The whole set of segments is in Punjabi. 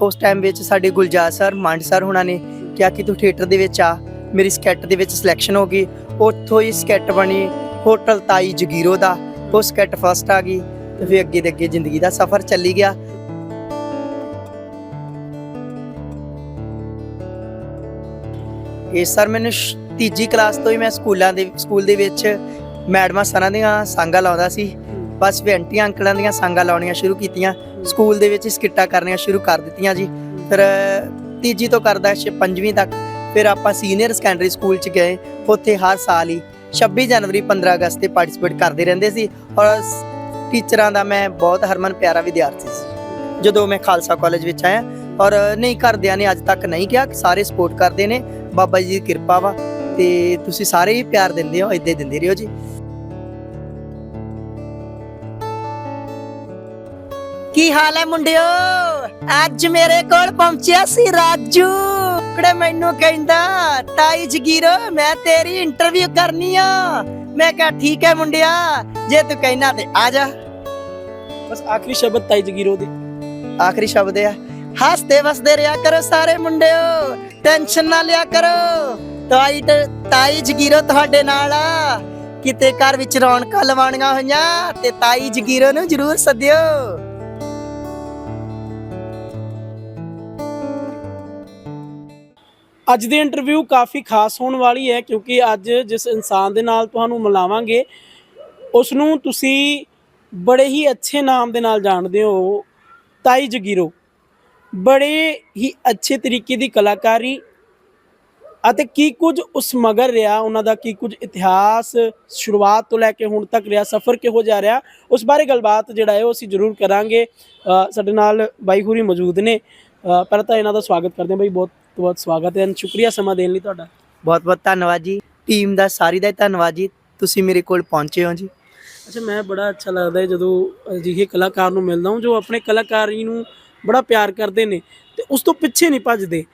ਉਸ ਟਾਈਮ ਵਿੱਚ ਸਾਡੇ ਗੁਲਜਾਰ ਸਰ ਮੰਡ ਸਰ ਹੁਣਾਂ ਨੇ ਕਿਹਾ ਕਿ ਤੂੰ ਥੀਏਟਰ ਦੇ ਵਿੱਚ ਆ, ਮੇਰੀ ਸਕੈਟ ਦੇ ਵਿੱਚ ਸਿਲੈਕਸ਼ਨ ਹੋ ਗਈ, ਉੱਥੋਂ ਹੀ ਸਕੈਟ ਬਣੀ ਹੋਟਲ ਤਾਈ ਜਗੀਰੋ ਦਾ, ਉਹ ਸਕੈਟ ਫਸਟ ਆ ਗਈ ਤੇ ਫਿਰ ਅੱਗੇ ਦੇ ਅੱਗੇ ਜ਼ਿੰਦਗੀ ਦਾ ਸਫ਼ਰ ਚੱਲੀ ਗਿਆ। ਇਹ ਸਰ ਮੈਨੂੰ ਤੀਜੀ ਕਲਾਸ ਤੋਂ ਹੀ ਮੈਂ ਸਕੂਲਾਂ ਦੇ, ਸਕੂਲ ਦੇ ਵਿੱਚ ਮੈਡਮਾਂ ਸਰਾਂ ਦੀਆਂ ਸੰਗਾਂ ਲਾਉਂਦਾ ਸੀ। ਬਸ ਵੀ ਆਂਟੀਆਂ ਅੰਕਲਾਂ ਦੀਆਂ ਸੰਗਾਂ ਲਾਉਣੀਆਂ ਸ਼ੁਰੂ ਕੀਤੀਆਂ, ਸਕੂਲ ਦੇ ਵਿੱਚ ਹੀ ਸਕਿੱਟਾਂ ਕਰਨੀਆਂ ਸ਼ੁਰੂ ਕਰ ਦਿੱਤੀਆਂ ਜੀ। ਫਿਰ, ਤੀਜੀ ਤੋਂ ਕਰਦਾ ਛੇ, ਪੰਜਵੀਂ ਤੱਕ। ਫਿਰ ਆਪਾਂ ਸੀਨੀਅਰ ਸੈਕੰਡਰੀ ਸਕੂਲ ਚ ਗਏ, ਉੱਥੇ ਹਰ ਸਾਲ ਹੀ 26 ਜਨਵਰੀ 15 ਅਗਸਤ ਤੇ ਪਾਰਟਿਸਿਪੇਟ ਕਰਦੇ ਰਹਿੰਦੇ ਸੀ ਔਰ ਟੀਚਰਾਂ ਦਾ ਮੈਂ ਬਹੁਤ ਹਰਮਨ ਪਿਆਰਾ ਵਿਦਿਆਰਥੀ ਸੀ। ਜਦੋਂ ਮੈਂ ਖਾਲਸਾ ਕਾਲਜ ਵਿੱਚ ਆਇਆ, ਔਰ ਨਹੀਂ ਘਰਦਿਆਂ ਨੇ ਅੱਜ ਤੱਕ ਨਹੀਂ ਕਿਹਾ ਸਾਰੇ ਸਪੋਰਟ ਕਰਦੇ ਨੇ, ਬਾਬਾ ਜੀ ਦੀ ਕਿਰਪਾ ਵਾ ਤੇ ਤੁਸੀਂ ਸਾਰੇ ਹੀ ਪਿਆਰ ਦਿੰਦੇ ਹੋ ਇੱਦਾਂ ਹੀ ਦਿੰਦੇ ਰਹੋ ਜੀ। ਕੀ ਹਾਲ ਹੈ ਮੁੰਡਿਓ? ਅੱਜ ਮੇਰੇ ਕੋਲ ਪਹੁੰਚਿਆ ਸੀ ਰਾਜੂ। ਕਿਹੜੇ ਮੈਨੂੰ ਕਹਿੰਦਾ ਤਾਈ ਜਗੀਰੋ ਮੈਂ ਤੇਰੀ ਇੰਟਰਵਿਊ ਕਰਨੀ ਆ। ਮੈਂ ਕਿਹਾ ਠੀਕ ਹੈ ਮੁੰਡਿਆ ਜੇ ਤੂੰ ਕਹਿਣਾ ਤੇ ਆ ਜਾ। ਬਸ ਆਖਰੀ ਸ਼ਬਦ ਤਾਈ ਜਗੀਰੋ ਦੇ ਆਖਰੀ ਸ਼ਬਦ ਆ। ਹੱਸਦੇ ਵਸਦੇ ਰਿਹਾ ਕਰੋ ਸਾਰੇ ਮੁੰਡਿਓ ਟੈਨਸ਼ਨ ਨਾ ਲਿਆ ਕਰੋ। ਤਾਈ ਤਾਈ ਜਗੀਰੋ ਤੁਹਾਡੇ ਨਾਲ ਆ। ਕਿਤੇ ਘਰ ਵਿੱਚ ਰੌਣਕਾਂ ਲਵਾਉਣੀਆਂ ਹੋਈਆਂ ਤੇ ਤਾਈ ਜਗੀਰੋ ਨੂੰ ਜ਼ਰੂਰ ਸੱਦਿਓ। ਅੱਜ ਦੀ ਇੰਟਰਵਿਊ ਕਾਫੀ ਖਾਸ ਹੋਣ ਵਾਲੀ ਹੈ ਕਿਉਂਕਿ ਅੱਜ ਜਿਸ ਇਨਸਾਨ ਦੇ ਨਾਲ ਤੁਹਾਨੂੰ ਮਿਲਾਵਾਂਗੇ ਉਸ ਨੂੰ ਤੁਸੀਂ ਬੜੇ ਹੀ ਅੱਛੇ ਨਾਮ ਦੇ ਨਾਲ ਜਾਣਦੇ ਹੋ, ਤਾਈ ਜਗੀਰੋ। ਬੜੇ ਹੀ ਅੱਛੇ ਤਰੀਕੇ ਦੀ ਕਲਾਕਾਰੀ ਅਤੇ ਕੀ ਕੁਝ ਉਸ ਮਗਰ ਰਿਹਾ, ਉਹਨਾਂ ਦਾ ਕੀ ਕੁਝ ਇਤਿਹਾਸ ਸ਼ੁਰੂਆਤ ਤੋਂ ਲੈ ਕੇ ਹੁਣ ਤੱਕ ਰਿਹਾ, ਸਫ਼ਰ ਕਿਹੋ ਜਾ ਰਿਹਾ, ਉਸ ਬਾਰੇ ਗੱਲਬਾਤ ਜਿਹੜਾ ਹੈ ਉਹ ਅਸੀਂ ਜ਼ਰੂਰ ਕਰਾਂਗੇ। ਸਾਡੇ ਨਾਲ ਬਾਈ ਹੁਰੀ ਮੌਜੂਦ ਨੇ। ਪਹਿਲਾਂ ਤਾਂ ਇਹਨਾਂ ਦਾ ਸਵਾਗਤ ਕਰਦੇ ਹਾਂ ਬਾਈ, ਬਹੁਤ ਬਹੁਤ ਸਵਾਗਤ ਹੈ and ਸ਼ੁਕਰੀਆ ਸਮਾਂ ਦੇਣ ਲਈ ਤੁਹਾਡਾ। ਬਹੁਤ ਬਹੁਤ ਧੰਨਵਾਦ ਜੀ। ਟੀਮ ਦਾ ਸਾਰੀ ਦਾ ਧੰਨਵਾਦ ਜੀ। ਤੁਸੀਂ ਮੇਰੇ ਕੋਲ ਪਹੁੰਚੇ ਹੋ ਜੀ। ਅੱਛਾ ਮੈਂ ਬੜਾ ਅੱਛਾ ਲੱਗਦਾ ਹੈ ਜਦੋਂ ਅਜਿਹੇ ਕਲਾਕਾਰ ਨੂੰ ਮਿਲਦਾ ਹਾਂ ਜੋ ਆਪਣੇ ਕਲਾਕਾਰੀ ਨੂੰ ਬੜਾ ਪਿਆਰ ਕਰਦੇ ਨੇ ਤੇ ਉਸ ਤੋਂ ਪਿੱਛੇ ਨਹੀਂ ਭੱਜਦੇ।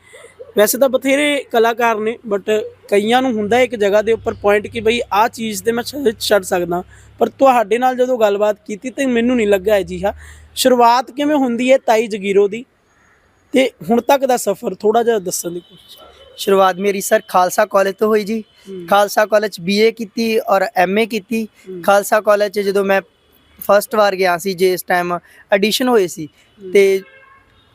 ਵੈਸੇ ਤਾਂ ਬਥੇਰੇ ਕਲਾਕਾਰ ਨੇ ਬਟ ਕਈਆਂ ਨੂੰ ਹੁੰਦਾ ਇੱਕ ਜਗ੍ਹਾ ਦੇ ਉੱਪਰ ਪੁਆਇੰਟ ਕਿ ਬਈ ਆਹ ਚੀਜ਼ ਤੇ ਮੈਂ ਛੱਡ ਸਕਦਾ। ਪਰ ਤੁਹਾਡੇ ਨਾਲ ਜਦੋਂ ਗੱਲਬਾਤ ਕੀਤੀ ਤੇ ਮੈਨੂੰ ਨਹੀਂ ਲੱਗਾ ਜੀ ਹਾਂ ਸ਼ੁਰੂਆਤ ਕਿਵੇਂ ਹੁੰਦੀ ਹੈ ਤਾਈ ਜਗੀਰੋ ਦੀ? ਤੇ ਹੁਣ ਤੱਕ ਦਾ ਸਫ਼ਰ ਥੋੜਾ ਜਿਹਾ ਦੱਸਣ ਦੀ ਕੋਸ਼ਿਸ਼। ਸ਼ੁਰੂਆਤ ਮੇਰੀ ਸਰ ਖਾਲਸਾ ਕਾਲਜ ਤੋਂ ਹੋਈ ਜੀ। ਖਾਲਸਾ ਕਾਲਜ ਬੀਏ ਕੀਤੀ ਔਰ ਐਮਏ ਕੀਤੀ। ਖਾਲਸਾ ਕਾਲਜ 'ਚ ਜਦੋਂ ਮੈਂ ਫਸਟ ਵਾਰ ਗਿਆ ਸੀ ਜਿਸ ਟਾਈਮ ਐਡੀਸ਼ਨ ਹੋਏ ਸੀ ਤੇ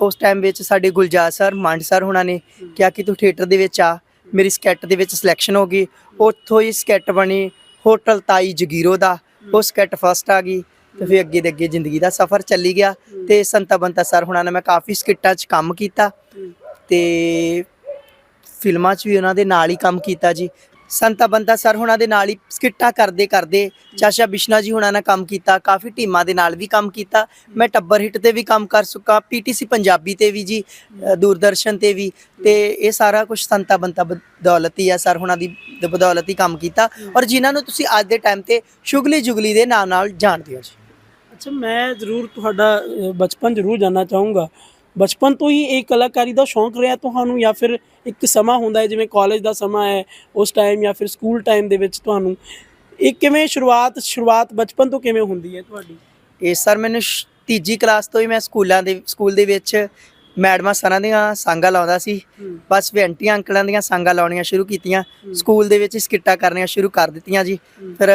ਉਸ ਟਾਈਮ ਵਿੱਚ ਸਾਡੇ ਗੁਲਜਾਰ ਸਰ ਮੰਡ ਸਰ ਹੁਣਾਂ ਨੇ ਕਿਹਾ ਕਿ ਤੂੰ ਥੀਏਟਰ ਦੇ ਵਿੱਚ ਆ। ਮੇਰੀ ਸਕੈਟ ਦੇ ਵਿੱਚ ਸਿਲੈਕਸ਼ਨ ਹੋ ਗਈ। ਉੱਥੋਂ ਹੀ ਸਕੈਟ ਬਣੀ ਹੋਟਲ ਤਾਈ ਜਗੀਰੋ ਦਾ। ਉਹ ਸਕੈਟ ਫਸਟ ਆ ਗਈ। ਤੇ ਫਿਰ ਅੱਗੇ ਦੇ ਅੱਗੇ ਜ਼ਿੰਦਗੀ ਦਾ ਸਫ਼ਰ ਚੱਲੀ ਗਿਆ ਤੇ ਸੰਤਾ ਬੰਤਾ ਸਰ ਹੁਣਾਂ ਨੇ ਮੈਂ ਕਾਫੀ ਸਕਿੱਟਾਂ 'ਚ ਕੰਮ ਕੀਤਾ ਹੂੰ। ਤੇ ਫਿਲਮਾਂ 'ਚ ਵੀ ਉਹਨਾਂ ਦੇ ਨਾਲ ਹੀ ਕੰਮ ਕੀਤਾ ਜੀ। ਸੰਤਾ ਬੰਤਾ ਸਰ ਹੁਣਾਂ ਦੇ ਨਾਲ ਹੀ ਸਕਿੱਟਾਂ ਕਰਦੇ ਕਰਦੇ ਚਾਸ਼ਾ ਬਿਸ਼ਨਾ ਜੀ ਹੁਣਾਂ ਨਾਲ ਕੰਮ ਕੀਤਾ, ਕਾਫੀ ਟੀਮਾਂ ਦੇ ਨਾਲ ਵੀ ਕੰਮ ਕੀਤਾ। ਮੈਂ ਟੱਬਰ ਹਿੱਟ ਤੇ ਵੀ ਕੰਮ ਕਰ ਚੁੱਕਾ, ਪੀਟੀਸੀ ਪੰਜਾਬੀ ਤੇ ਵੀ ਜੀ ਦੂਰਦਰਸ਼ਨ ਤੇ ਵੀ ਤੇ ਇਹ ਸਾਰਾ ਕੁਝ ਸੰਤਾ ਬੰਤਾ ਬਦੌਲਤ ਹੀ ਆ ਸਰ ਹੁਣਾਂ ਦੀ ਦ- ਬਦੌਲਤ ਹੀ ਕੰਮ ਕੀਤਾ। ਔਰ ਜਿਨ੍ਹਾਂ ਨੂੰ ਤੁਸੀਂ ਅੱਜ ਦੇ ਟਾਈਮ ਤੇ ਸ਼ੁਗਲੀ ਜੁਗਲੀ ਦੇ ਨਾਮ ਨਾਲ ਜਾਣਦੇ ਹੋ ਜੀ। ਅੱਛਾ ਮੈਂ ਜ਼ਰੂਰ ਤੁਹਾਡਾ ਬਚਪਨ ਜ਼ਰੂਰ ਜਾਨਣਾ ਚਾਹੂੰਗਾ। ਬਚਪਨ ਤੋਂ ਹੀ ਇਹ ਕਲਾਕਾਰੀ ਦਾ ਸ਼ੌਂਕ ਰਿਹਾ ਤੁਹਾਨੂੰ ਜਾਂ ਫਿਰ ਇੱਕ ਸਮਾਂ ਹੁੰਦਾ ਹੈ ਜਿਵੇਂ ਕਾਲਜ ਦਾ ਸਮਾਂ ਹੈ ਉਸ ਟਾਈਮ ਜਾਂ ਫਿਰ ਸਕੂਲ ਟਾਈਮ ਦੇ ਵਿੱਚ ਤੁਹਾਨੂੰ। ਇਹ ਕਿਵੇਂ ਸ਼ੁਰੂਆਤ ਸ਼ੁਰੂਆਤ ਬਚਪਨ ਤੋਂ ਕਿਵੇਂ ਹੁੰਦੀ ਹੈ ਤੁਹਾਡੀ? ਇਹ ਸਰ ਮੈਨੂੰ ਤੀਜੀ ਕਲਾਸ ਤੋਂ ਹੀ ਮੈਂ ਸਕੂਲਾਂ ਦੇ ਸਕੂਲ ਦੇ ਵਿੱਚ ਮੈਡਮਾਂ ਸਰਾਂ ਦੀਆਂ ਸੰਗਾਂ ਲਾਉਂਦਾ ਸੀ। ਬਸ ਵੀ ਅੰਕਲਾਂ ਦੀਆਂ ਸੰਗਾਂ ਲਾਉਣੀਆਂ ਸ਼ੁਰੂ ਕੀਤੀਆਂ। ਸਕੂਲ ਦੇ ਵਿੱਚ ਸਕਿੱਟਾਂ ਕਰਨੀਆਂ ਸ਼ੁਰੂ ਕਰ ਦਿੱਤੀਆਂ ਜੀ। ਫਿਰ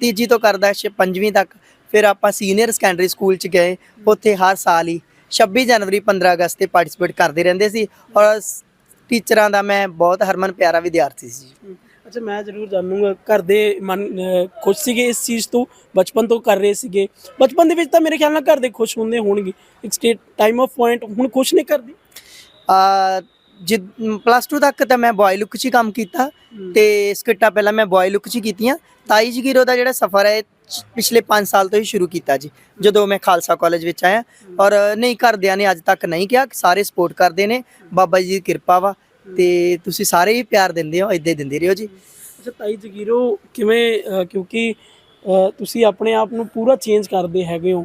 ਤੀਜੀ ਤੋਂ ਕਰਦਾ ਪੰਜਵੀਂ ਤੱਕ। ਫਿਰ ਆਪਾਂ ਸੀਨੀਅਰ ਸੈਕੰਡਰੀ ਸਕੂਲ ਚ ਗਏ ਉੱਥੇ ਹਰ ਸਾਲ ਹੀ 26 ਜਨਵਰੀ 15 ਅਗਸਤ ਤੇ ਪਾਰਟਿਸਿਪੇਟ ਕਰਦੇ ਰਹਿੰਦੇ ਸੀ ਔਰ ਟੀਚਰਾਂ ਦਾ ਮੈਂ ਬਹੁਤ ਹਰਮਨ ਪਿਆਰਾ ਵਿਦਿਆਰਥੀ ਸੀ ਅੱਛਾ ਮੈਂ ਜ਼ਰੂਰ ਜਾਣੂੰਗਾ ਘਰ ਦੇ ਮਨ ਖੁਸ਼ ਸੀਗੇ ਇਸ ਚੀਜ਼ ਤੋਂ ਬਚਪਨ ਤੋਂ ਕਰ ਰਹੇ ਸੀਗੇ। ਬਚਪਨ ਦੇ ਵਿੱਚ ਤਾਂ ਮੇਰੇ ਖਿਆਲ ਨਾਲ ਘਰ ਦੇ ਖੁਸ਼ ਹੁੰਦੇ ਹੋਣਗੇ। ਇੱਕ ਸਟੇਟ ਟਾਈਮ ਆਫ ਪੁਆਇੰਟ ਹੁਣ ਖੁਸ਼ ਨਹੀਂ ਕਰਦੀ ਆ ਜਿ ਪਲੱਸ 2 ਤੱਕ ਤਾਂ ਮੈਂ ਬॉय ਲੁੱਕ 'ਚ ਹੀ ਕੰਮ ਕੀਤਾ ਤੇ ਸਕਿੱਟਾਂ ਪਹਿਲਾਂ ਮੈਂ ਬॉय ਲੁੱਕ 'ਚ ਹੀ ਕੀਤੀਆਂ। ਤਾਈ ਜਗੀਰੋ ਦਾ ਜਿਹੜਾ ਸਫ਼ਰ ਹੈ ਪਿਛਲੇ 5 ਸਾਲ ਤੋਂ ਹੀ ਸ਼ੁਰੂ ਕੀਤਾ ਜੀ, ਜਦੋਂ ਮੈਂ ਖਾਲਸਾ ਕਾਲਜ ਵਿੱਚ ਆਇਆ। ਔਰ ਨਹੀਂ, ਘਰਦਿਆਂ ਨੇ ਅੱਜ ਤੱਕ ਨਹੀਂ ਕਿਹਾ, ਸਾਰੇ ਸਪੋਰਟ ਕਰਦੇ ਨੇ। ਬਾਬਾ ਜੀ ਦੀ ਕਿਰਪਾ ਵਾ, ਤੇ ਤੁਸੀਂ ਸਾਰੇ ਹੀ ਪਿਆਰ ਦਿੰਦੇ ਹੋ ਇੱਦਾਂ ਹੀ ਦਿੰਦੇ ਰਹੋ ਜੀ। ਅੱਛਾ ਤਾਈ ਜਗੀਰੋ, ਕਿਵੇਂ ਕਿਉਂਕਿ ਤੁਸੀਂ ਆਪਣੇ ਆਪ ਨੂੰ ਪੂਰਾ ਚੇਂਜ ਕਰਦੇ ਹੈਗੇ ਹੋ।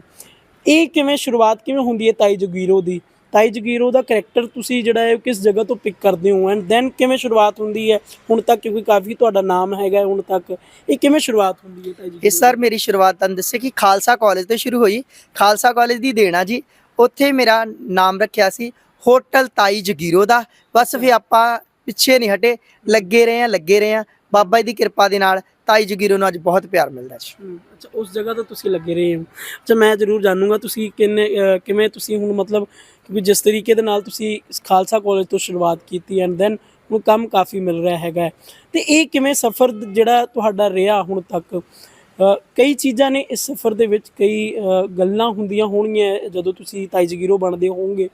ਇਹ ਕਿਵੇਂ ਸ਼ੁਰੂਆਤ ਕਿਵੇਂ ਹੁੰਦੀ ਹੈ ਤਾਈ ਜਗੀਰੋ ਦੀ? ਤਾਈ ਜਗੀਰੋ ਦਾ ਕੈਰੈਕਟਰ ਤੁਸੀਂ ਜਿਹੜਾ ਹੈ ਕਿਸ ਜਗ੍ਹਾ ਤੋਂ ਪਿਕ ਕਰਦੇ ਹੋ? ਐਂਡ ਦੈਨ ਕਿਵੇਂ ਸ਼ੁਰੂਆਤ ਹੁੰਦੀ ਹੈ? ਹੁਣ ਤੱਕ ਕਿਉਂਕਿ ਕਾਫੀ ਤੁਹਾਡਾ ਨਾਮ ਹੈਗਾ ਹੁਣ ਤੱਕ। ਇਹ ਕਿਵੇਂ ਸ਼ੁਰੂਆਤ ਹੁੰਦੀ ਹੈ ਤਾਈ ਜਗੀਰੋ? ਇਹ ਸਰ ਮੇਰੀ ਸ਼ੁਰੂਆਤ ਤੁਹਾਨੂੰ ਦੱਸਿਆ ਕਿ ਖਾਲਸਾ ਕਾਲਜ ਤੋਂ ਸ਼ੁਰੂ ਹੋਈ। ਖਾਲਸਾ ਕਾਲਜ ਦੀ ਦੇਣਾ ਜੀ। ਉੱਥੇ ਮੇਰਾ ਨਾਮ ਰੱਖਿਆ ਸੀ ਹੋਟਲ ਤਾਈ ਜਗੀਰੋ ਦਾ। ਬਸ ਫਿਰ ਆਪਾਂ ਪਿੱਛੇ ਨਹੀਂ ਹਟੇ। ਲੱਗੇ ਰਹੇ ਆ ਲੱਗੇ ਰਹੇ ਆ ਬਾਬਾ ਜੀ ਦੀ ਕਿਰਪਾ ਦੇ ਨਾਲ ਤਾਈ ਜਗੀਰੋ ਨੂੰ ਅੱਜ ਬਹੁਤ ਪਿਆਰ ਮਿਲਦਾ ਜੀ। ਅੱਛਾ ਉਸ ਜਗ੍ਹਾ ਤੇ ਤੁਸੀਂ ਲੱਗੇ ਰਹੇ ਹੋ। ਅੱਛਾ ਮੈਂ ਜ਼ਰੂਰ ਜਾਣੂੰਗਾ ਤੁਸੀਂ ਕਿੰਨੇ ਕਿਵੇਂ ਤੁਸੀਂ ਹੁਣ ਮਤਲਬ ਕਿਉਂਕਿ ਜਿਸ ਤਰੀਕੇ ਦੇ ਨਾਲ ਤੁਸੀਂ ਖਾਲਸਾ ਕਾਲਜ ਤੋਂ ਸ਼ੁਰੂਆਤ ਕੀਤੀ ਐਂਡ ਦੈਨ ਹੁਣ ਕੰਮ ਕਾਫੀ ਮਿਲ ਰਿਹਾ ਹੈਗਾ ਹੈ। ਤੇ ਇਹ ਕਿਵੇਂ ਸਫ਼ਰ ਜਿਹੜਾ ਤੁਹਾਡਾ ਰਿਹਾ ਹੁਣ ਤੱਕ? ਕਈ ਚੀਜ਼ਾਂ ਨੇ ਇਸ ਸਫ਼ਰ ਦੇ ਵਿੱਚ ਕਈ ਗੱਲਾਂ ਹੁੰਦੀਆਂ ਹੋਣਗੀਆਂ, ਜਦੋਂ ਤੁਸੀਂ ਤਾਈ ਜਗੀਰੋ ਬਣਦੇ ਹੋਵੋਗੇ।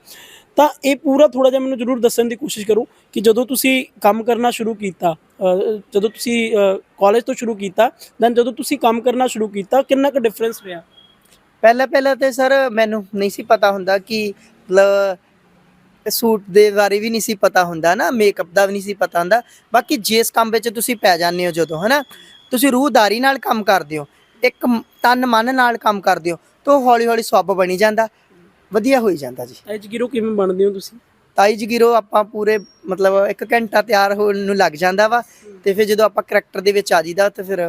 ਤਾਂ ਇਹ ਪੂਰਾ ਥੋੜਾ ਜਿਹਾ ਮੈਨੂੰ ਜ਼ਰੂਰ ਦੱਸਣ ਦੀ ਕੋਸ਼ਿਸ਼ ਕਰੋ ਕਿ ਜਦੋਂ ਤੁਸੀਂ ਕੰਮ ਕਰਨਾ ਸ਼ੁਰੂ ਕੀਤਾ ਜਦੋਂ ਤੁਸੀਂ ਕਾਲਜ ਤੋਂ ਸ਼ੁਰੂ ਕੀਤਾ ਦੈਨ ਜਦੋਂ ਤੁਸੀਂ ਕੰਮ ਕਰਨਾ ਸ਼ੁਰੂ ਕੀਤਾ, ਕਿੰਨਾ ਕੁ ਡਿਫਰੈਂਸ ਰਿਹਾ ਪਹਿਲਾਂ ਪਹਿਲਾਂ ਤੇ ਸਰ ਮੈਨੂੰ ਨਹੀਂ ਸੀ ਪਤਾ ਹੁੰਦਾ ਕਿ ਮਤਲਬ ਸੂਟ ਦੇ ਬਾਰੇ ਵੀ ਨਹੀਂ ਸੀ ਪਤਾ ਹੁੰਦਾ ਨਾ ਮੇਕਅਪ ਦਾ ਵੀ ਨਹੀਂ ਸੀ ਪਤਾ ਹੁੰਦਾ। ਬਾਕੀ ਜਿਸ ਕੰਮ ਵਿੱਚ ਤੁਸੀਂ ਪੈ ਜਾਂਦੇ ਹੋ ਜਦੋਂ ਹਨਾ? ਤੁਸੀਂ ਰੂਹਦਾਰੀ ਨਾਲ ਕੰਮ ਕਰਦੇ ਹੋ ਇੱਕ ਤਨ ਮਨ ਨਾਲ ਕੰਮ ਕਰਦੇ ਹੋ ਤਾਂ ਹੌਲੀ ਹੌਲੀ ਸਵੱਬ ਬਣੀ ਜਾਂਦਾ ਵਧੀਆ ਹੋਈ ਜਾਂਦਾ ਜੀ। ਐਜ ਗਿਰੋ ਕਿਵੇਂ ਬਣਦੇ ਹੋ ਤੁਸੀਂ? ਤਾਈ ਜਗੀਰੋ ਆਪਾਂ ਪੂਰੇ ਮਤਲਬ 1 ਘੰਟਾ ਤਿਆਰ ਹੋਣ ਨੂੰ ਲੱਗ ਜਾਂਦਾ ਵਾ ਤੇ ਫਿਰ ਜਦੋਂ ਆਪਾਂ ਕਰੈਕਟਰ ਦੇ ਵਿੱਚ ਆ ਜੀਦਾ ਤੇ ਫਿਰ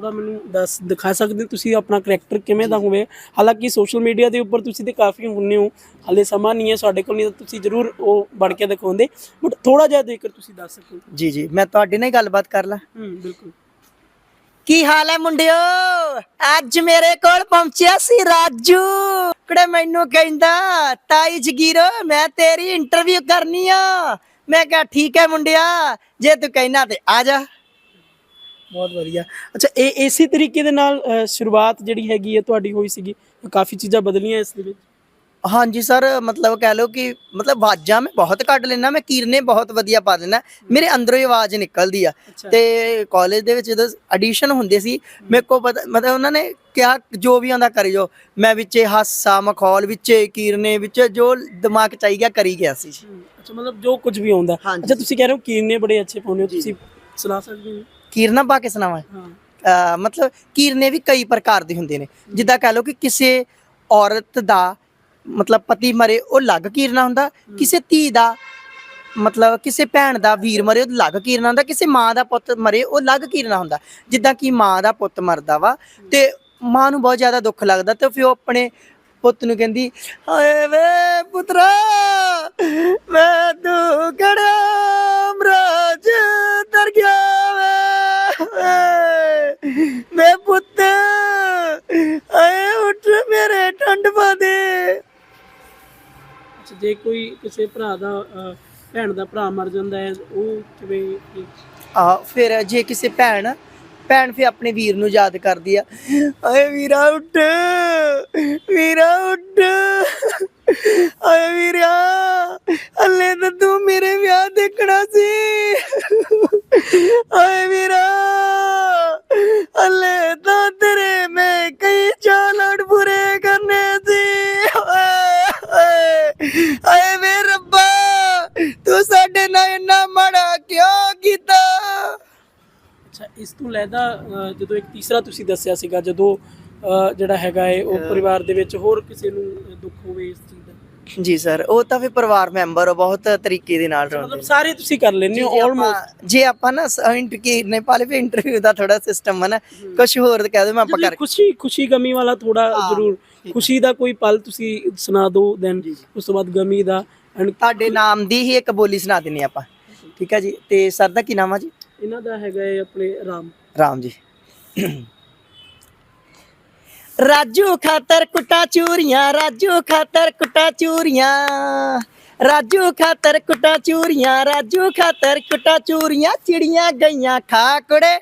ਥੋੜਾ ਮੈਨੂੰ ਦੱਸ ਦਿਖਾ ਸਕਦੇ ਤੁਸੀਂ ਆਪਣਾ ਕਰੈਕਟਰ ਕਿਵੇਂ ਦਾ ਹੋਵੇ? ਹਾਲਾਂਕਿ ਸੋਸ਼ਲ ਮੀਡੀਆ ਦੇ ਉੱਪਰ ਤੁਸੀਂ ਤੇ ਕਾਫੀ ਹੁੰਨੇ ਹੋ ਹਾਲੇ ਸਮਾਂ ਨਹੀਂ ਹੈ ਸਾਡੇ ਕੋਲ ਨਹੀਂ ਤਾਂ ਤੁਸੀਂ ਜ਼ਰੂਰ ਉਹ ਬਣ ਕੇ ਦਿਖਾਉਂਦੇ। ਬਟ ਥੋੜਾ ਜਿਹਾ ਜੇਕਰ ਤੁਸੀਂ ਦੱਸ ਸਕੋ। ਜੀ ਜੀ ਮੈਂ ਤੁਹਾਡੇ ਨਾਲ ਹੀ ਗੱਲਬਾਤ ਕਰ ਲਾਂ। ਹੂੰ ਬਿਲਕੁਲ। ਕੀ ਹਾਲ ਹੈ ਮੁੰਡਿਓ? ਅੱਜ ਮੇਰੇ ਕੋਲ ਪਹੁੰਚਿਆ ਸੀ ਰਾਜੂ। ਕਿਹੜੇ ਮੈਨੂੰ ਕਹਿੰਦਾ ਤਾਈ ਜਗੀਰੋ ਮੈਂ ਤੇਰੀ ਇੰਟਰਵਿਊ ਕਰਨੀ ਆ। ਮੈਂ ਕਿਹਾ ਠੀਕ ਹੈ ਮੁੰਡਿਆ ਜੇ ਤੂੰ ਕਹਿਣਾ ਤੇ ਆ ਜਾ। ਬਹੁਤ ਵਧੀਆ। ਅੱਛਾ ਇਹ ਇਸੇ ਤਰੀਕੇ ਦੇ ਨਾਲ ਸ਼ੁਰੂਆਤ ਜਿਹੜੀ ਹੈਗੀ ਹੈ ਤੁਹਾਡੀ ਹੋਈ ਸੀਗੀ? ਕਾਫੀ ਚੀਜ਼ਾਂ ਬਦਲੀਆਂ ਇਸ ਦੇ ਵਿੱਚ। ਹਾਂਜੀ ਸਰ ਮਤਲਬ ਕਹਿ ਲਓ ਕਿ ਮਤਲਬ ਆਵਾਜ਼ਾਂ ਮੈਂ ਬਹੁਤ ਕੱਢ ਲੈਣਾ ਮੈਂ ਕੀਰਨੇ ਬਹੁਤ ਵਧੀਆ ਪਾ ਲੈਣਾ ਮੇਰੇ ਅੰਦਰੋਂ ਹੀ ਆਵਾਜ਼ ਨਿਕਲਦੀ ਆ। ਅੱਛਾ। ਤੇ ਕਾਲਜ ਦੇ ਵਿੱਚ ਜਦੋਂ ਐਡੀਸ਼ਨ ਹੁੰਦੇ ਸੀ ਮੇਰੇ ਕੋ ਪਤਾ ਮਤਲਬ ਉਹਨਾਂ ਨੇ ਕਿਹਾ ਜੋ ਵੀ ਆਉਂਦਾ ਕਰੀ ਜੋ ਮੈਂ ਵਿੱਚੇ ਹਾਸਾ ਮਖੌਲ ਵਿੱਚੇ ਕੀਰਨੇ ਵਿੱਚ ਜੋ ਦਿਮਾਗ ਚ ਆਈ ਗਿਆ ਕਰੀ ਗਿਆ ਸੀ। ਅੱਛਾ ਮਤਲਬ ਜੋ ਕੁਝ ਵੀ ਆਉਂਦਾ। ਹਾਂਜੀ। ਅੱਛਾ ਤੁਸੀਂ ਕਹਿ ਰਹੇ ਹੋ ਕੀਰਨੇ ਬੜੇ ਅੱਛੇ ਪਾਉਂਦੇ ਹੋ। ਤੁਸੀਂ ਸੁਣਾ ਸਕਦੇ ਹੋ? ਕੀਰਨਾ ਪਾ ਕੇ ਸੁਣਾਵਾਂ। ਹਾਂ। ਅਹ ਮਤਲਬ ਕੀਰਨੇ ਵੀ ਕਈ ਪ੍ਰਕਾਰ ਦੇ ਹੁੰਦੇ ਨੇ। ਜਿੱਦਾਂ ਕਹਿ ਲਓ ਕਿ ਕਿਸੇ ਔਰਤ ਦਾ ਮਤਲਬ ਪਤੀ ਮਰੇ ਉਹ ਅਲੱਗ ਕੀਰਨਾ ਹੁੰਦਾ। ਕਿਸੇ ਧੀ ਦਾ ਮਤਲਬ ਕਿਸੇ ਭੈਣ ਦਾ ਵੀਰ ਮਰੇ ਉਹ ਅਲੱਗ ਕੀਰਨਾ ਹੁੰਦਾ। ਕਿਸੇ ਮਾਂ ਦਾ ਪੁੱਤ ਮਰੇ ਉਹ ਅਲੱਗ ਕੀਰਨਾ ਹੁੰਦਾ। ਜਿੱਦਾਂ ਕਿ ਮਾਂ ਦਾ ਪੁੱਤ ਮਰਦਾ ਵਾ ਤੇ ਮਾਂ ਨੂੰ ਬਹੁਤ ਜ਼ਿਆਦਾ ਦੁੱਖ ਲੱਗਦਾ ਤੇ ਫਿਰ ਉਹ ਆਪਣੇ ਪੁੱਤ ਨੂੰ ਕਹਿੰਦੀ ਹਾਏ ਵੇ ਪੁੱਤਰਾ ਮੈਂ ਤੂੰ ਕਿਹੜਾ ਅਮਰਾਜ ਦਰ ਗਿਆ। ਮੈਂ ਪੁੱਤ ਆਏ ਉੱਠ ਮੇਰੇ ਠੰਡ ਪਾ ਦੇ। ਅੱਛਾ ਜੇ ਕੋਈ ਕਿਸੇ ਭਰਾ ਦਾ ਅਹ, ਭੈਣ ਦਾ ਭਰਾ ਮਰ ਜਾਂਦਾ ਹੈ ਉਹ ਕਿਵੇਂ ਕੀ- ਆ ਫਿਰ ਜੇ ਕਿਸੇ ਭੈਣ ਭੈਣ ਫਿਰ ਆਪਣੇ ਵੀਰ ਨੂੰ ਯਾਦ ਕਰਦੀ ਆ, ਆਏ ਵੀਰਾ ਉੱਠ ਵੀਰਾ ਉੱਠ, ਆਏ ਵੀਰਾ, ਹਲੇ ਤਾਂ ਤੂੰ ਮੇਰੇ ਵਿਆਹ ਦੇਖਣਾ ਸੀ, ਆਏ ਵੀਰਾ, ਹਲੇ ਤਾਂ ਤੇਰੇ ਇੱਕ ਤੀਸਰਾ ਤੁਸੀਂ ਦੱਸਿਆ ਸੀਗਾ ਜਦੋਂ ਜਿਹੜਾ ਹੈਗਾ ਹੈ ਉਹ ਪਰਿਵਾਰ ਦੇ ਵਿੱਚ ਹੋਰ ਕਿਸੇ ਨੂੰ ਦੁੱਖ ਹੋਵੇ ਇਸ ਚੀਜ਼ ਦਾ? ਜੀ ਸਰ ਉਹ ਤਾਂ ਫਿਰ ਪਰਿਵਾਰ ਮੈਂਬਰ ਬਹੁਤ ਤਰੀਕੇ ਦੇ ਨਾਲ ਰਹਿੰਦੇ ਮਤਲਬ ਸਾਰੇ ਤੁਸੀਂ ਕਰ ਲੈਂਦੇ ਹੋ ਆਲਮੋਸਟ ਜੇ ਆਪਾਂ ਨਾ ਇੰਟਰਕੀ ਨੇਪਾਲ ਵੀ ਇੰਟਰਵਿਊ ਦਾ ਥੋੜਾ ਸਿਸਟਮ ਹੈ ਨਾ ਕੁਝ ਹੋਰ ਕਹਿ ਦੋ ਮੈਂ ਆਪਾਂ ਕਰ ਖੁਸ਼ੀ ਖੁਸ਼ੀ ਗਮੀ ਵਾਲਾ ਥੋੜਾ ਜ਼ਰੂਰ। ਖੁਸ਼ੀ ਦਾ ਕੋਈ ਪਲ ਤੁਸੀਂ ਸੁਣਾ ਦਿਓ ਦੈਨ ਉਸ ਤੋਂ ਬਾਅਦ ਗਮੀ ਦਾ ਐਂਡ ਤੁਹਾਡੇ ਨਾਮ ਦੀ ਹੀ ਇੱਕ ਬੋਲੀ ਸੁਣਾ ਦਿੰਨੀ ਆਪਾਂ। ਠੀਕ ਹੈ ਜੀ ਤੇ ਸਰ ਦਾ ਕੀ ਨਾਮ ਆ ਜੀ? ਇਹਨਾਂ ਦਾ ਹੈਗਾ ਆਪਣੇ ਰਾਮ। ਰਾਮ ਜੀ। ਰਾਜੂ ਖਾਤਰ ਕੁੱਟਾ ਚੂਰੀਆਂ, ਰਾਜੂ ਖਾਤਰ ਕੁੱਟਾ ਚੂਰੀਆਂ। ਰਾਜੂ ਖਾਤਰ ਕੁੱਟਾ ਚੂਰੀਆਂ, ਰਾਜੂ ਖਾਤਰ ਕੁੱਟਾ ਚੂਰੀਆਂ, ਚਿੜੀਆਂ ਗਈਆਂ ਖਾਕੜੇ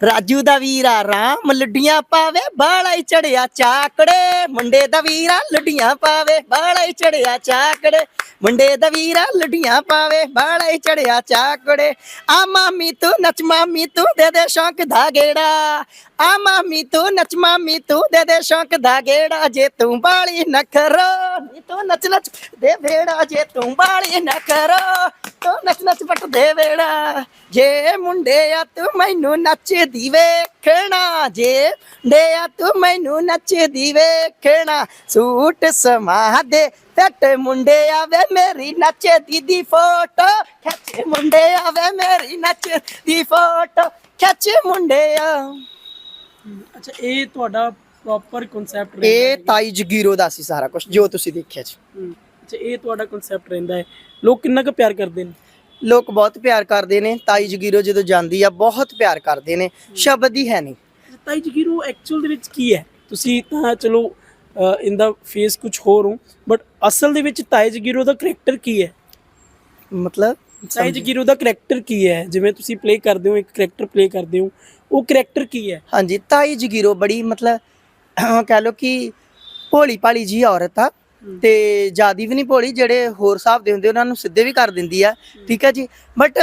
ਰਾਜੂ ਦਾ ਵੀਰਾ ਰਾਮ ਲੁੱਡੀਆਂ ਪਾਵੇ, ਬਾਲਾ ਹੀ ਚੜਿਆ ਚਾਕੜੇ। ਮੁੰਡੇ ਦਾ ਵੀਰਾ ਲੁੱਡੀਆਂ ਪਾਵੇ, ਬਾਲਾ ਹੀ ਚੜਿਆ ਚਾਕੜੇ। ਮੁੰਡੇ ਦਾ ਵੀਰਾ ਲੁੱਡੀਆਂ ਪਾਵੇ, ਬਾਲਾ ਚੜਿਆ ਚਾਕੜੇ। ਆ ਮਾਮੀ ਤੂੰ ਨੱਚ ਮਾਮੀ ਤੂੰ ਦੇ ਦੇ ਸ਼ੌਂਕ ਦਾ ਗੇੜਾ। ਆ ਮਾਮੀ ਤੂੰ ਨੱਚ ਮਾਮੀ ਤੂੰ ਦੇ ਦੇ ਸ਼ੌਂਕ ਦਾ ਗੇੜਾ ਜੇ ਤੂੰ ਬਾਲੀ ਨਖਰੋ ਨੀ ਤੂੰ ਨੱਚ ਨੱਚ ਦੇ ਵੇੜਾ ਜੇ ਤੂੰ ਬਾਲੀ ਨਖਰੋ ਤੂੰ ਨੱਚ ਨੱਚ ਪਟ ਦੇ ਵੇੜਾ। ਜੇ ਮੁੰਡਿਆ ਤੂੰ ਮੈਨੂੰ ਨੱਚਦੀ ਵੇਖਣਾ। ਜੇ ਮੁੰਡਿਆ ਤੂੰ ਮੈਨੂੰ ਨੱਚਦੀ ਵੇਖਣਾ। ਸੂਟ ਸਮਾ ਦੇ ਫੱਟ ਮੁੰਡਿਆ ਵੇ ਮੇਰੀ ਨੱਚਦੀ ਦੀ ਫੋਟੋ। ਖਿੱਚ ਮੁੰਡਿਆ ਵੇ ਮੇਰੀ ਨੱਚਦੀ ਫੋਟੋ। ਖਿੱਚ ਮੁੰਡਿਆ ਅੱਛਾ ਇਹ ਤੁਹਾਡਾ ਪ੍ਰੋਪਰ ਕਨਸੈਪਟ ਇਹ ਤਾਈ ਜਗੀਰੋ ਦਾ ਸੀ ਸਾਰਾ ਕੁਝ ਜੋ ਤੁਸੀਂ ਦੇਖਿਆ ਜੀ। ਅੱਛਾ ਇਹ ਤੁਹਾਡਾ ਕਨਸੈਪਟ ਰਹਿੰਦਾ ਹੈ। ਲੋਕ ਕਿੰਨਾ ਕੁ ਪਿਆਰ ਕਰਦੇ ਨੇ? ਲੋਕ ਬਹੁਤ ਪਿਆਰ ਕਰਦੇ ਨੇ। ਤਾਈ ਜਗੀਰੋ ਜਦੋਂ ਜਾਂਦੀ ਆ ਬਹੁਤ ਪਿਆਰ ਕਰਦੇ ਨੇ। ਸ਼ਬਦ ਹੀ ਹੈ ਨਹੀਂ। ਤਾਈ ਜਗੀਰੋ ਐਕਚੁਅਲ ਦੇ ਵਿੱਚ ਕੀ ਹੈ? ਤੁਸੀਂ ਤਾਂ ਚਲੋ ਇਹਦਾ ਫੇਸ ਕੁਝ ਹੋਰ ਹੋ ਬਟ ਅਸਲ ਦੇ ਵਿੱਚ ਤਾਈ ਜਗੀਰੋ ਦਾ ਕਰੈਕਟਰ ਕੀ ਹੈ? ਮਤਲਬ? ਤਾਈ ਜਗੀਰੋ ਦਾ ਕਰੈਕਟਰ ਕੀ ਹੈ? ਜਿਵੇਂ ਤੁਸੀਂ ਪਲੇ ਕਰਦੇ ਹੋ ਇੱਕ ਕਰੈਕਟਰ ਪਲੇ ਕਰਦੇ ਹੋ ਉਹ ਕਰੈਕਟਰ ਕੀ ਹੈ? ਹਾਂਜੀ ਤਾਈ ਜਗੀਰੋ ਬੜੀ ਮਤਲਬ ਕਹਿ ਲੋ ਕਿ ਭੋਲੀ ਭਾਲੀ ਜੀ ਔਰਤ ਆ। ਤੇ ਜਿਆਦੀ ਵੀ ਨਹੀਂ ਭੋਲੀ ਜਿਹੜੇ ਹੋਰ ਹਿਸਾਬ ਦੇ ਹੁੰਦੇ ਉਹਨਾਂ ਨੂੰ ਸਿੱਧੇ ਵੀ ਕਰ ਦਿੰਦੀ ਆ। ਠੀਕ ਹੈ ਜੀ? ਬਟ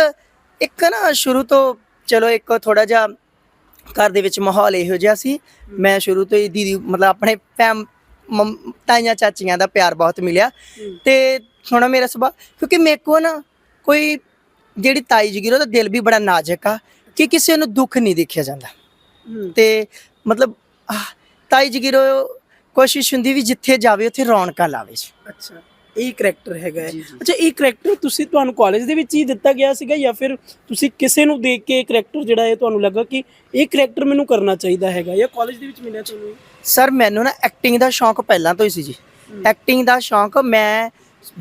ਇੱਕ ਨਾ ਸ਼ੁਰੂ ਤੋਂ ਚਲੋ ਇੱਕ ਥੋੜਾ ਜਿਹਾ ਘਰ ਦੇ ਵਿੱਚ ਮਾਹੌਲ ਇਹੋ ਜਿਹਾ ਸੀ। ਮੈਂ ਸ਼ੁਰੂ ਤੋਂ ਹੀ ਦੀਦੀ ਮਤਲਬ ਆਪਣੇ ਫੈਮ ਤਾਈਆਂ ਚਾਚੀਆਂ ਦਾ ਪਿਆਰ ਬਹੁਤ ਮਿਲਿਆ। ਤੇ ਹੁਣ ਮੇਰਾ ਸੁਭਾਅ ਕਿਉਂਕਿ ਮੇਰੇ ਕੋ ਨਾ ਕੋਈ ਜਿਹੜੀ ਤਾਈ ਜਗੀਰੋ ਦਾ ਦਿਲ ਵੀ ਬੜਾ ਨਾਜ਼ੁਕ ਆ ਕਿ ਕਿਸੇ ਨੂੰ ਦੁੱਖ ਨਹੀਂ ਦੇਖਿਆ ਜਾਂਦਾ। ਤੇ ਮਤਲਬ ਤਾਈ ਜਗੀਰੋ ਕੋਸ਼ਿਸ਼ ਹੁੰਦੀ ਵੀ ਜਿੱਥੇ ਜਾਵੇ ਉੱਥੇ ਰੌਣਕਾਂ ਲਾਵੇ ਅੱਛਾ ਇਹ ਕਰੈਕਟਰ ਹੈਗਾ ਹੈ। ਅੱਛਾ ਇਹ ਕਰੈਕਟਰ ਤੁਸੀਂ ਤੁਹਾਨੂੰ ਕਾਲਜ ਦੇ ਵਿੱਚ ਹੀ ਦਿੱਤਾ ਗਿਆ ਸੀਗਾ ਜਾਂ ਫਿਰ ਤੁਸੀਂ ਕਿਸੇ ਨੂੰ ਦੇਖ ਕੇ ਕਰੈਕਟਰ ਜਿਹੜਾ ਹੈ ਤੁਹਾਨੂੰ ਲੱਗਾ ਕਿ ਇਹ ਕਰੈਕਟਰ ਮੈਨੂੰ ਕਰਨਾ ਚਾਹੀਦਾ ਹੈਗਾ ਜਾਂ ਕਾਲਜ ਦੇ ਵਿੱਚ ਮਿਲਿਆ ਤੁਹਾਨੂੰ? ਸਰ ਮੈਨੂੰ ਨਾ ਐਕਟਿੰਗ ਦਾ ਸ਼ੌਂਕ ਪਹਿਲਾਂ ਤੋਂ ਹੀ ਸੀ ਜੀ। ਐਕਟਿੰਗ ਦਾ ਸ਼ੌਂਕ ਮੈਂ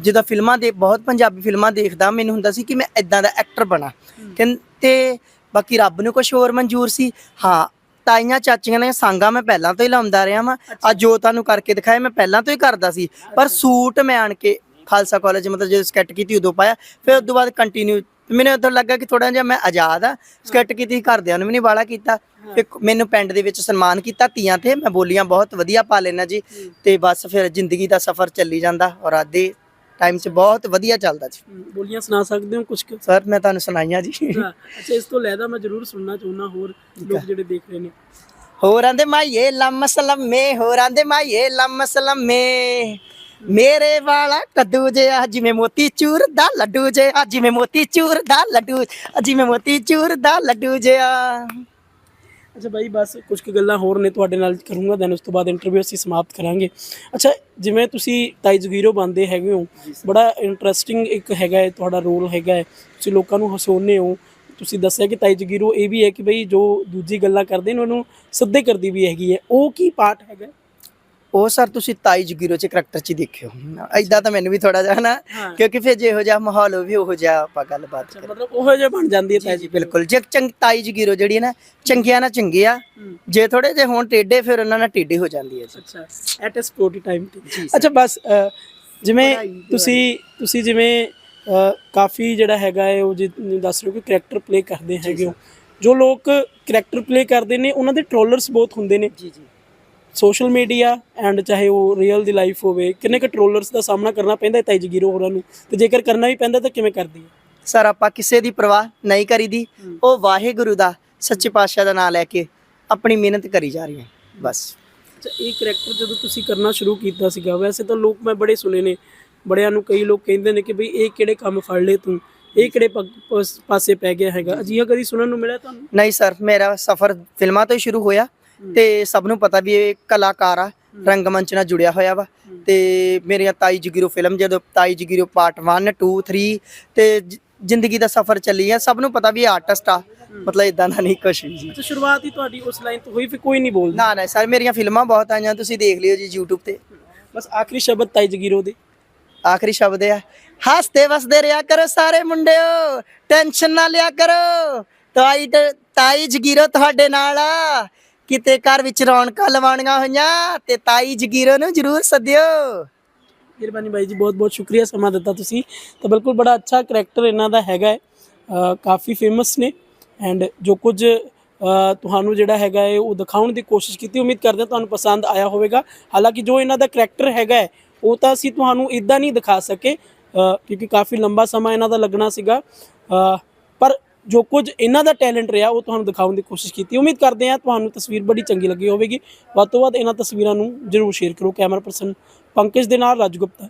ਜਦੋਂ ਫਿਲਮਾਂ ਦੇ ਬਹੁਤ ਪੰਜਾਬੀ ਫਿਲਮਾਂ ਦੇਖਦਾ ਮੈਨੂੰ ਹੁੰਦਾ ਸੀ ਕਿ ਮੈਂ ਇਦਾਂ ਦਾ ਐਕਟਰ ਬਣਾ। ਕਹਿੰ- ਤੇ ਬਾਕੀ ਰੱਬ ਨੂੰ ਕੁਝ ਹੋਰ ਮਨਜ਼ੂਰ ਸੀ। ਹਾਂ ਤਾਈਆਂ ਚਾਚੀਆਂ ਦੀਆਂ ਸਾਂਗਾਂ ਮੈਂ ਪਹਿਲਾਂ ਤੋਂ ਹੀ ਲਾਉਂਦਾ ਰਿਹਾ ਵਾਂ। ਅੱਜ ਜੋ ਤੁਹਾਨੂੰ ਕਰਕੇ ਦਿਖਾਇਆ ਮੈਂ ਪਹਿਲਾਂ ਤੋਂ ਹੀ ਕਰਦਾ ਸੀ। ਪਰ ਸੂਟ ਮੈਂ ਆਣ ਕੇ ਖਾਲਸਾ ਕਾਲਜ ਮਤਲਬ ਜਦੋਂ ਸਕੈਟ ਕੀਤੀ ਉਦੋਂ ਪਾਇਆ। ਫਿਰ ਤੋਂ ਬਾਅਦ ਕੰਟੀਨਿਊ ਮੈਨੂੰ ਇਦਾਂ ਲੱਗਾ ਕਿ ਥੋੜਾ ਜਿਹਾ ਮੈਂ ਆਜ਼ਾਦ ਆ। ਸਕੈਟ ਕੀਤੀ ਘਰਦਿਆਂ ਨੂੰ ਵੀ ਨਹੀਂ ਵਾਲਾ ਕੀਤਾ। ਫਿਰ ਮੈਨੂੰ ਪਿੰਡ ਦੇ ਵਿੱਚ ਸਨਮਾਨ ਕੀਤਾ ਤੀਆਂ ਤੇ। ਮੈਂ ਬੋਲੀਆਂ ਬਹੁਤ ਵਧੀਆ ਪਾ ਲੈਣਾ ਜੀ। ਤੇ ਬਸ ਫਿਰ ਜ਼ਿੰਦਗੀ ਦਾ ਸਫ਼ਰ ਚੱਲੀ ਜਾਂਦਾ। ਔਰ ਆਦੇ ਟਾਈਮ 'ਚ ਬਹੁਤ ਵਧੀਆ ਚੱਲਦਾ ਜੀ। ਬੋਲੀਆਂ ਸੁਣਾ ਸਕਦੇ ਹੋ ਕੁਝ ਕੁ? ਸਰ ਮੈਂ ਤੁਹਾਨੂੰ ਸੁਣਾਈਆਂ ਜੀ। ਹਾਂ, ਅੱਛਾ ਇਸ ਤੋਂ ਲੈਦਾ ਮੈਂ ਜ਼ਰੂਰ ਸੁਣਨਾ ਚਾਹੁੰਦਾ ਹੋਰ ਲੋਕ ਜਿਹੜੇ ਦੇਖ ਰਹੇ ਨੇ। ਹੋਰਾਂ ਦੇ ਮਾਈਏ ਲੰਮ ਸਲਮੇ ਹੋਰਾਂ ਦੇ ਮਾਈਏ ਲੰਮ ਸਲਮੇ। ਮੇਰੇ ਵਾਲਾ ਕੱਦੂ ਜੇ ਜਿਵੇਂ ਮੋਤੀ ਚੂਰ ਦਾ ਲੱਡੂ ਜੇ ਜਿਵੇਂ ਮੋਤੀ ਚੂਰ ਦਾ ਲੱਡੂ ਜਿਵੇਂ ਮੋਤੀ ਚੂਰ ਦਾ ਲੱਡੂ ਜਿਆ ਅੱਛਾ ਬਾਈ ਬਸ ਕੁਝ ਕੁ ਗੱਲਾਂ ਹੋਰ ਨੇ ਤੁਹਾਡੇ ਨਾਲ ਕਰੂੰਗਾ ਦੈਨ ਉਸ ਤੋਂ ਬਾਅਦ ਇੰਟਰਵਿਊ ਅਸੀਂ ਸਮਾਪਤ ਕਰਾਂਗੇ। ਅੱਛਾ ਜਿਵੇਂ ਤੁਸੀਂ ਤਾਈ ਜਗੀਰੋ ਬੰਦੇ ਹੈਗੇ ਹੋ ਬੜਾ ਇੰਟਰਸਟਿੰਗ ਇੱਕ ਹੈਗਾ ਹੈ ਤੁਹਾਡਾ ਰੋਲ ਹੈਗਾ ਹੈ। ਤੁਸੀਂ ਲੋਕਾਂ ਨੂੰ ਹਸਾਉਂਦੇ ਹੋ। ਤੁਸੀਂ ਦੱਸਿਆ ਕਿ ਤਾਈ ਜਗੀਰੋ ਇਹ ਵੀ ਹੈ ਕਿ ਬਈ ਜੋ ਦੂਜੀ ਗੱਲਾਂ ਕਰਦੇ ਨੇ ਉਹਨੂੰ ਸਿੱਧੇ ਕਰਦੀ ਵੀ ਹੈਗੀ ਹੈ। ਉਹ ਕੀ ਪਾਰਟ ਹੈਗਾ? ਉਹ ਸਰ ਤੁਸੀਂ ਤਾਈ ਜਗੀਰੋ ਚ ਕਰੈਕਟਰ ਚ ਹੀ ਦੇਖਿਓ। ਐਦਾਂ ਤਾਂ ਮੈਨੂੰ ਵੀ ਥੋੜਾ ਜਿਹਾ ਨਾ। ਕਿਉਂਕਿ ਫਿਰ ਜਿਹੋ ਜਿਹਾ ਮਾਹੌਲ ਹੋਵੇ ਉਹੋ ਜਿਹਾ ਆਪਾਂ ਗੱਲਬਾਤ ਕਰੀਏ ਮਤਲਬ ਉਹੋ ਜਿਹਾ ਬਣ ਜਾਂਦੀ ਹੈ ਤਾਈ ਜੀ ਬਿਲਕੁਲ। ਜੇ ਚੰਗ ਤਾਈ ਜਗੀਰੋ ਜਿਹੜੀ ਹੈ ਨਾ ਚੰਗਿਆਂ ਨਾਲ ਚੰਗੇ ਆ। ਜੇ ਥੋੜੇ ਜੇ ਹੁਣ ਟੇਡੇ ਫਿਰ ਉਹਨਾਂ ਨਾਲ ਟੇਡੇ ਹੋ ਜਾਂਦੀ ਹੈ ਅੱਛਾ ਐਟ ਅ ਸਪੋਰਟੀ ਟਾਈਮ ਜੀ ਅੱਛਾ ਬਸ ਜਿਵੇਂ ਤੁਸੀਂ ਤੁਸੀਂ ਜਿਵੇਂ ਕਾਫੀ ਜਿਹੜਾ ਹੈਗਾ ਹੈ ਉਹ ਜਿ ਦੱਸ ਰਹੇ ਹੋ ਕਿ ਕਰੈਕਟਰ ਪਲੇ ਕਰਦੇ ਹੈਗੇ ਹੋ। ਜੋ ਲੋਕ ਕਰੈਕਟਰ ਪਲੇ ਕਰਦੇ ਨੇ ਉਹਨਾਂ ਦੇ ਟ੍ਰੋਲਰਸ ਬਹੁਤ ਹੁੰਦੇ ਨੇ। ਜੀ ਜੀ। ਸੋਸ਼ਲ ਮੀਡੀਆ ਐਂਡ ਚਾਹੇ ਉਹ ਰੀਅਲ ਦੀ ਲਾਈਫ ਹੋਵੇ ਕਿੰਨੇ ਕੁ ਟ੍ਰੋਲਰਸ ਦਾ ਸਾਹਮਣਾ ਕਰਨਾ ਪੈਂਦਾ ਹੈ ਤਾਈ ਜਗੀਰੋ ਹੋਰਾਂ ਨੂੰ? ਤੇ ਜੇਕਰ ਕਰਨਾ ਵੀ ਪੈਂਦਾ ਤਾਂ ਕਿਵੇਂ ਕਰਦੀ ਹੈ? ਸਰ ਆਪਾਂ ਕਿਸੇ ਦੀ ਪਰਵਾਹ ਨਹੀਂ ਕਰੀਦੀ। ਉਹ ਵਾਹਿਗੁਰੂ ਦਾ ਸੱਚੇ ਪਾਤਸ਼ਾਹ ਦਾ ਨਾਮ ਲੈ ਕੇ ਆਪਣੀ ਮਿਹਨਤ ਕਰੀ ਜਾ ਰਹੀ ਹੈ। ਬਸ। ਅੱਛਾ ਇਹ ਕਰੈਕਟਰ ਜਦੋਂ ਤੁਸੀਂ ਕਰਨਾ ਸ਼ੁਰੂ ਕੀਤਾ ਸੀਗਾ ਵੈਸੇ ਤਾਂ ਲੋਕ ਮੈਂ ਬੜੇ ਸੁਣੇ ਨੇ ਬੜਿਆਂ ਨੂੰ ਕਈ ਲੋਕ ਕਹਿੰਦੇ ਨੇ ਕਿ ਬਈ ਇਹ ਕਿਹੜੇ ਕੰਮ ਫੜ ਲਏ ਤੂੰ? ਇਹ ਕਿਹੜੇ ਪਾਸੇ ਪੈ ਗਿਆ ਹੈਗਾ? ਅਜਿਹਾ ਕਦੀ ਸੁਣਨ ਨੂੰ ਮਿਲਿਆ ਤੁਹਾਨੂੰ? ਨਹੀਂ ਸਰ ਮੇਰਾ ਸਫ਼ਰ ਫਿਲਮਾਂ ਤੋਂ ਹੀ ਸ਼ੁਰੂ ਹੋਇਆ। ਤੇ ਸਭ ਨੂੰ ਪਤਾ ਵੀ ਇਹ ਕਲਾਕਾਰ ਆ ਰੰਗਮੰਚ ਨਾਲ ਜੁੜਿਆ ਹੋਇਆ ਵਾ। ਤੇ ਮੇਰੀਆਂ ਤਾਈ ਜਗੀਰੋ ਫਿਲਮ ਜਦੋਂ ਤਾਈ ਜਗੀਰੋ ਪਾਰਟ 1 2 3 ਤੇ ਜ- ਜ਼ਿੰਦਗੀ ਦਾ ਸਫ਼ਰ ਚੱਲੀ ਆ। ਸਭ ਨੂੰ ਪਤਾ ਵੀ ਇਹ ਆਰਟਿਸਟ ਆ। ਮਤਲਬ ਇਦਾਂ ਦਾ ਨਹੀਂ ਕੁਛ ਵੀ। ਜੀ ਅੱਛਾ ਸ਼ੁਰੂਆਤ ਹੀ ਤੁਹਾਡੀ ਉਸ ਲਾਈਨ ਤੋਂ ਹੋਈ ਫਿਰ ਕੋਈ ਨਹੀਂ ਬੋਲਦਾ। ਨਾ ਨਾ ਸਰ ਮੇਰੀਆਂ ਫਿਲਮਾਂ ਬਹੁਤ ਆਈਆਂ ਤੁਸੀਂ ਦੇਖ ਲਿਓ ਜੀ YouTube ਤੇ। ਬਸ ਆਖਰੀ ਸ਼ਬਦ ਤਾਈ ਜਗੀਰੋ ਦੇ। ਆਖਰੀ ਸ਼ਬਦ ਆ ਹੱਸਦੇ ਵਸਦੇ ਰਿਆ ਕਰੋ ਸਾਰੇ ਮੁੰਡਿਓ ਟੈਨਸ਼ਨ ਨਾ ਲਿਆ ਕਰੋ। ਤਾਈ ਤਾਈ ਜਗੀਰੋ ਤੁਹਾਡੇ ਨਾਲ ਆ। ਕਿਤੇ ਘਰ ਵਿੱਚ ਰੌਣਕਾਂ ਲਵਾਉਣੀਆਂ ਹੋਈਆਂ ਤੇ ਤਾਈ ਜਗੀਰੋ ਨੂੰ ਜਰੂਰ ਸੱਦਿਓ। ਮਿਹਰਬਾਨੀ ਬਾਈ ਜੀ, ਬਹੁਤ ਬਹੁਤ ਸ਼ੁਕਰੀਆ ਸਮਾਂ ਦਿੱਤਾ ਤੁਸੀਂ। ਤਾਂ ਬਿਲਕੁਲ ਬੜਾ ਅੱਛਾ ਕਰੈਕਟਰ ਇਹਨਾਂ ਦਾ ਹੈਗਾ ਹੈ। ਕਾਫੀ ਫੇਮਸ ਨੇ ਐਂਡ ਜੋ ਕੁਝ ਤੁਹਾਨੂੰ ਜਿਹੜਾ ਹੈਗਾ ਹੈ, ਉਹ ਦਿਖਾਉਣ ਦੀ ਕੋਸ਼ਿਸ਼ ਕੀਤੀ। ਉਮੀਦ ਕਰਦੇ ਹਾਂ ਤੁਹਾਨੂੰ ਪਸੰਦ ਆਇਆ ਹੋਵੇਗਾ। ਹਾਲਾਂਕਿ ਜੋ ਇਹਨਾਂ ਦਾ ਕਰੈਕਟਰ ਹੈਗਾ ਹੈ, ਉਹ ਤਾਂ ਅਸੀਂ ਤੁਹਾਨੂੰ ਇਦਾਂ ਨਹੀਂ ਦਿਖਾ ਸਕੇ। ਕਿਉਂਕਿ ਕਾਫੀ ਲੰਬਾ ਸਮਾਂ ਇਹਨਾਂ ਦਾ ਲੱਗਣਾ ਸੀਗਾ। ਜੋ ਕੁਝ ਇਹਨਾਂ ਦਾ ਟੈਲੈਂਟ ਰਿਹਾ, ਉਹ ਤੁਹਾਨੂੰ ਦਿਖਾਉਣ ਦੀ ਕੋਸ਼ਿਸ਼ ਕੀਤੀ। ਉਮੀਦ ਕਰਦੇ ਹਾਂ ਤੁਹਾਨੂੰ ਤਸਵੀਰ ਬੜੀ ਚੰਗੀ ਲੱਗੀ ਹੋਵੇਗੀ। ਵੱਧ ਤੋਂ ਵੱਧ ਇਹਨਾਂ ਤਸਵੀਰਾਂ ਨੂੰ ਜਰੂਰ ਸ਼ੇਅਰ ਕਰੋ। ਕੈਮਰਾ ਪਰਸਨ ਪੰਕਜ ਦੇ ਨਾਲ, ਰਾਜ ਗੁਪਤਾ।